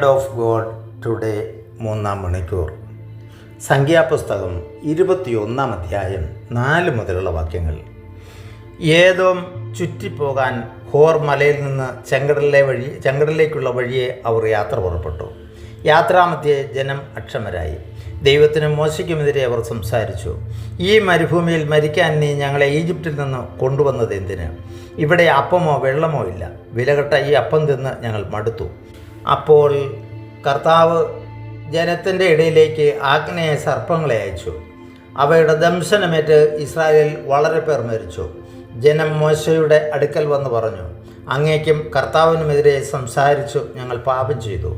World of God today മൂന്നാം മണിക്കൂർ. സംഖ്യാപുസ്തകം ഇരുപത്തിയൊന്നാം അധ്യായം നാല് മുതലുള്ള വാക്യങ്ങൾ. ഏതോം ചുറ്റിപ്പോകാൻ ഹോർ മലയിൽ നിന്ന് ചെങ്കടലിലെ വഴി ചെങ്കടലിലേക്കുള്ള വഴിയെ അവർ യാത്ര പുറപ്പെട്ടു. യാത്രാമധ്യേ ജനം അക്ഷമരായി. ദൈവത്തിന് മോശയ്ക്കുമെതിരെ അവർ സംസാരിച്ചു. ഈ മരുഭൂമിയിൽ മരിക്കാൻ നീ ഞങ്ങളെ ഈജിപ്തിൽ നിന്ന് കൊണ്ടുവന്നത് എന്തിന്? ഇവിടെ അപ്പമോ വെള്ളമോ ഇല്ല. വിലകെട്ട ഈ അപ്പം തിന്ന് ഞങ്ങൾ മടുത്തു. അപ്പോൾ കർത്താവ് ജനത്തിന്റെ ഇടയിലേക്ക് ആഗ്നേയ സർപ്പങ്ങളെ അയച്ചു. അവയുടെ ദംശനമേറ്റ് ഇസ്രായേൽ വളരെ പേർ മരിച്ചു. ജനം മോശയുടെ അടുക്കൽ വന്ന് പറഞ്ഞു അങ്ങേക്കും കർത്താവിനുമെതിരെ സംസാരിച്ചു ഞങ്ങൾ പാപം ചെയ്തു.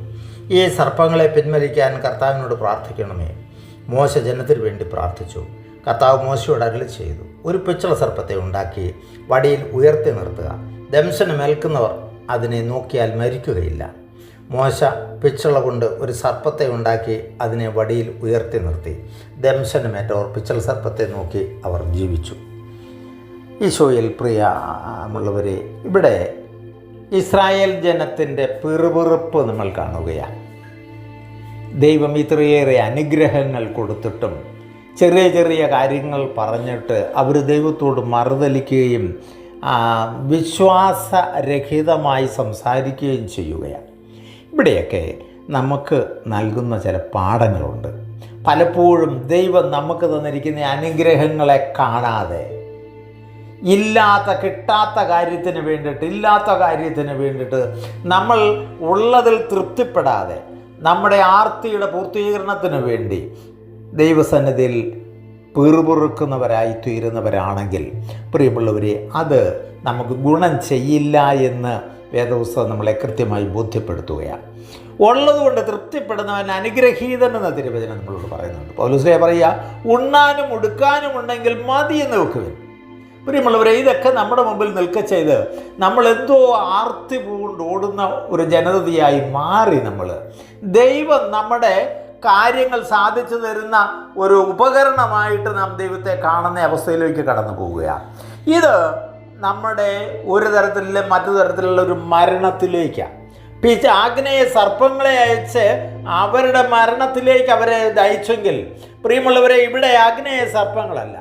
ഈ സർപ്പങ്ങളെ പിൻവലിക്കാൻ കർത്താവിനോട് പ്രാർത്ഥിക്കണമേ. മോശ ജനത്തിന് വേണ്ടി പ്രാർത്ഥിച്ചു. കർത്താവ് മോശയോട് അരളി ചെയ്തു ഒരു പിച്ചള സർപ്പത്തെ ഉണ്ടാക്കി വടിയിൽ ഉയർത്തി നിർത്തുക. ദംശനമേൽക്കുന്നവർ അതിനെ നോക്കിയാൽ മരിക്കുകയില്ല. മോശ പിച്ചള കൊണ്ട് ഒരു സർപ്പത്തെ ഉണ്ടാക്കി അതിനെ വടിയിൽ ഉയർത്തി നിർത്തി. ദംശനമേറ്റവർ പിച്ചൾ സർപ്പത്തെ നോക്കി അവർ ജീവിച്ചു. ഈശോയിൽ പ്രിയമുള്ളവരെ ഇവിടെ ഇസ്രായേൽ ജനത്തിന്റെ പിറുപിറുപ്പ് നമ്മൾ കാണുകയാണ്. ദൈവം ഇത്രയേറെ അനുഗ്രഹങ്ങൾ കൊടുത്തിട്ടും ചെറിയ ചെറിയ കാര്യങ്ങൾ പറഞ്ഞിട്ട് അവർ ദൈവത്തോട് മറുതലിക്കുകയും വിശ്വാസരഹിതമായി സംസാരിക്കുകയും ചെയ്യുകയാണ്. ഇവിടെയൊക്കെ നമുക്ക് നൽകുന്ന ചില പാഠങ്ങളുണ്ട്. പലപ്പോഴും ദൈവം നമുക്ക് തന്നിരിക്കുന്ന അനുഗ്രഹങ്ങളെ കാണാതെ ഇല്ലാത്ത കിട്ടാത്ത കാര്യത്തിന് വേണ്ടിയിട്ട് ഇല്ലാത്ത കാര്യത്തിന് വേണ്ടിയിട്ട് നമ്മൾ ഉള്ളതിൽ തൃപ്തിപ്പെടാതെ നമ്മുടെ ആർത്തിയുടെ പൂർത്തീകരണത്തിന് വേണ്ടി ദൈവസന്നിധിയിൽ പിറുപിറുക്കുന്നവരായി തീരുന്നവരാണെങ്കിൽ പ്രിയമുള്ളവരെ അത് നമുക്ക് ഗുണം ചെയ്യില്ല എന്ന് വേദപുസ്തകം നമ്മളെ കൃത്യമായി ബോധ്യപ്പെടുത്തുകയാണ്. ഉള്ളതുകൊണ്ട് തൃപ്തിപ്പെടുന്നവൻ അനുഗ്രഹീതൻ എന്ന തിരുവചനം നമ്മളോട് പറയുന്നുണ്ട്. പൗലുസ്ലേ പറയുക ഉണ്ണാനും ഉടുക്കാനും ഉണ്ടെങ്കിൽ മതി എന്ന് വെക്കുവിൻ. പ്രിയമുള്ളവരെ ഇതൊക്കെ നമ്മുടെ മുമ്പിൽ നിൽക്ക ചെയ്ത് നമ്മളെന്തോ ആർത്തി പൂണ്ട് ഓടുന്ന ഒരു ജനതയായി മാറി നമ്മൾ. ദൈവം നമ്മുടെ കാര്യങ്ങൾ സാധിച്ചു തരുന്ന ഒരു ഉപകരണമായിട്ട് നാം ദൈവത്തെ കാണുന്ന അവസ്ഥയിലേക്ക് കടന്നു പോവുകയാണ്. ഇത് നമ്മുടെ ഒരു തരത്തിലുള്ള മറ്റു തരത്തിലുള്ള ഒരു മരണത്തിലേക്കാണ് പിച്ച് ആഗ്നേയ സർപ്പങ്ങളെ അയച്ച് അവരുടെ മരണത്തിലേക്ക് അവരെ അയച്ചെങ്കിൽ പ്രിയമുള്ളവരെ ഇവിടെ ആഗ്നേയ സർപ്പങ്ങളല്ല.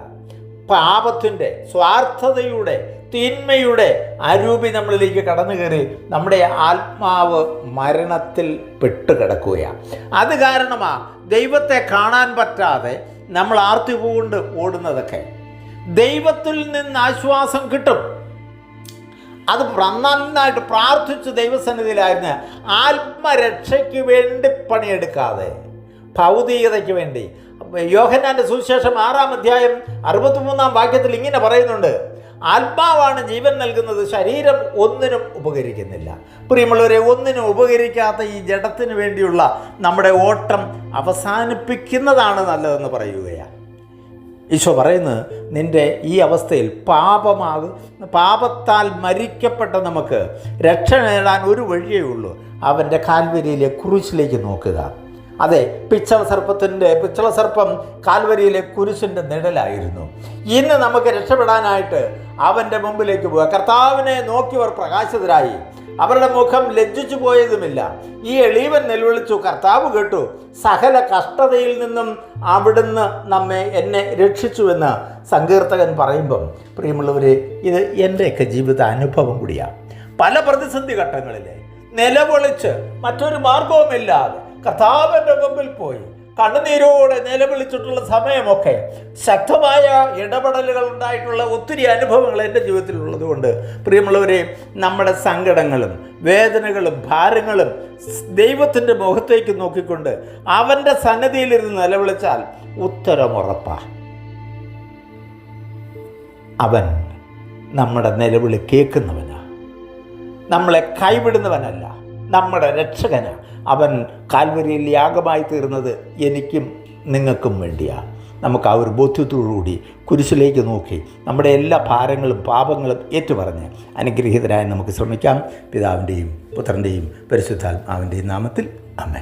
പാപത്തിന്റെ സ്വാർത്ഥതയുടെ തിന്മയുടെ അരൂപി നമ്മളിലേക്ക് കടന്നു കയറി നമ്മുടെ ആത്മാവ് മരണത്തിൽ പെട്ടുകിടക്കുകയാണ് അത് കാരണമാണ് ദൈവത്തെ കാണാൻ പറ്റാതെ നമ്മൾ ആർത്തി പോകൊണ്ട് ഓടുന്നതൊക്കെ. ദൈവത്തിൽ നിന്ന് ആശ്വാസം കിട്ടും. അത് നന്നായിട്ട് പ്രാർത്ഥിച്ച് ദൈവസന്നിധിയിലായിരുന്നു ആത്മരക്ഷയ്ക്ക് വേണ്ടി പണിയെടുക്കാതെ ഭൗതികതയ്ക്ക് വേണ്ടി. യോഹന്നാന്റെ സുവിശേഷം ആറാം അധ്യായം അറുപത്തിമൂന്നാം വാക്യത്തിൽ ഇങ്ങനെ പറയുന്നുണ്ട് ആത്മാവാണ് ജീവൻ നൽകുന്നത് ശരീരം ഒന്നിനും ഉപകരിക്കുന്നില്ല. പ്രിയമുള്ളവരെ ഒന്നിനും ഉപകരിക്കാത്ത ഈ ജഡത്തിന് വേണ്ടിയുള്ള നമ്മുടെ ഓട്ടം അവസാനിപ്പിക്കുന്നതാണ് നല്ലതെന്ന് പറയുകയാണ്. ഈശോ പറയുന്നത് നിന്റെ ഈ അവസ്ഥയിൽ പാപമാകു പാപത്താൽ മരിക്കപ്പെട്ട നമുക്ക് രക്ഷ നേടാൻ ഒരു വഴിയേ ഉള്ളൂ. അവന്റെ കാൽവരിയിലെ കുറിച്ചിലേക്ക് നോക്കുക. അതെ പിച്ചള സർപ്പത്തിന്റെ പിച്ചള സർപ്പം കാൽവരിയിലെ കുരിശിന്റെ നിഴലായിരുന്നു. ഇന്ന് നമുക്ക് രക്ഷപ്പെടാനായിട്ട് അവന്റെ മുമ്പിലേക്ക് പോവുക കർത്താവിനെ നോക്കിയവർ പ്രകാശിതരായി. അവരുടെ മുഖം ലജ്ജിച്ചു പോയതുമില്ല. ഈ എളീവൻ നിലവിളിച്ചു കർത്താവ് കേട്ടു സകല കഷ്ടതയിൽ നിന്നും അവിടുന്ന് നമ്മെ എന്നെ രക്ഷിച്ചുവെന്ന് സങ്കീർത്തകൻ പറയുമ്പം പ്രിയമുള്ളവരെ ഇത് എന്റെയൊക്കെ ജീവിത അനുഭവം കൂടിയാണ് പല പ്രതിസന്ധി ഘട്ടങ്ങളിൽ നിലവിളിച്ച് മറ്റൊരു മാർഗവുമില്ലാതെ കർത്താവിന്റെ മുമ്പിൽ പോയി. കണ്ണുനീരോടെ നിലവിളിച്ചിട്ടുള്ള സമയമൊക്കെ ശക്തമായ ഇടപെടലുകൾ ഉണ്ടായിട്ടുള്ള ഒത്തിരി അനുഭവങ്ങൾ എന്റെ ജീവിതത്തിലുള്ളത് കൊണ്ട് പ്രിയമുള്ളവരെ നമ്മുടെ സങ്കടങ്ങളും വേദനകളും ഭാരങ്ങളും ദൈവത്തിന്റെ മുഖത്തേക്ക് നോക്കിക്കൊണ്ട് അവന്റെ സന്നദ്ധിയിലിരുന്ന് നിലവിളിച്ചാൽ ഉത്തരമുറപ്പാ അവൻ നമ്മുടെ നിലവിളി കേൾക്കുന്നവനാ. നമ്മളെ കൈവിടുന്നവനല്ല നമ്മുടെ രക്ഷകന്. അവൻ കാൽവരിയിൽ യാഗമായി തീർന്നത് എനിക്കും നിങ്ങൾക്കും വേണ്ടിയാണ് നമുക്ക് ആ ഒരു ബോധ്യത്തോടുകൂടി കുരിശിലേക്ക് നോക്കി നമ്മുടെ എല്ലാ ഭാരങ്ങളും പാപങ്ങളും ഏറ്റുപറഞ്ഞ് അനുഗ്രഹീതരായി നമുക്ക് ശ്രമിക്കാം. പിതാവിന്റെയും പുത്രന്റെയും പരിശുദ്ധാത്മാവിന്റെയും നാമത്തിൽ. അമ്മേ